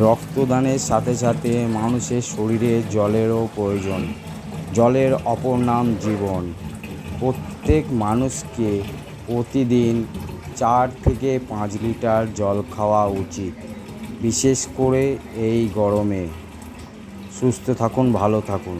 রক্তদানের সাথে সাথে মানুষের শরীরে জলেরও প্রয়োজন। জলের অপর নাম জীবন। প্রত্যেক মানুষকে প্রতিদিন চার থেকে পাঁচ লিটার জল খাওয়া উচিত, বিশেষ করে এই গরমে। সুস্থ থাকুন, ভালো থাকুন।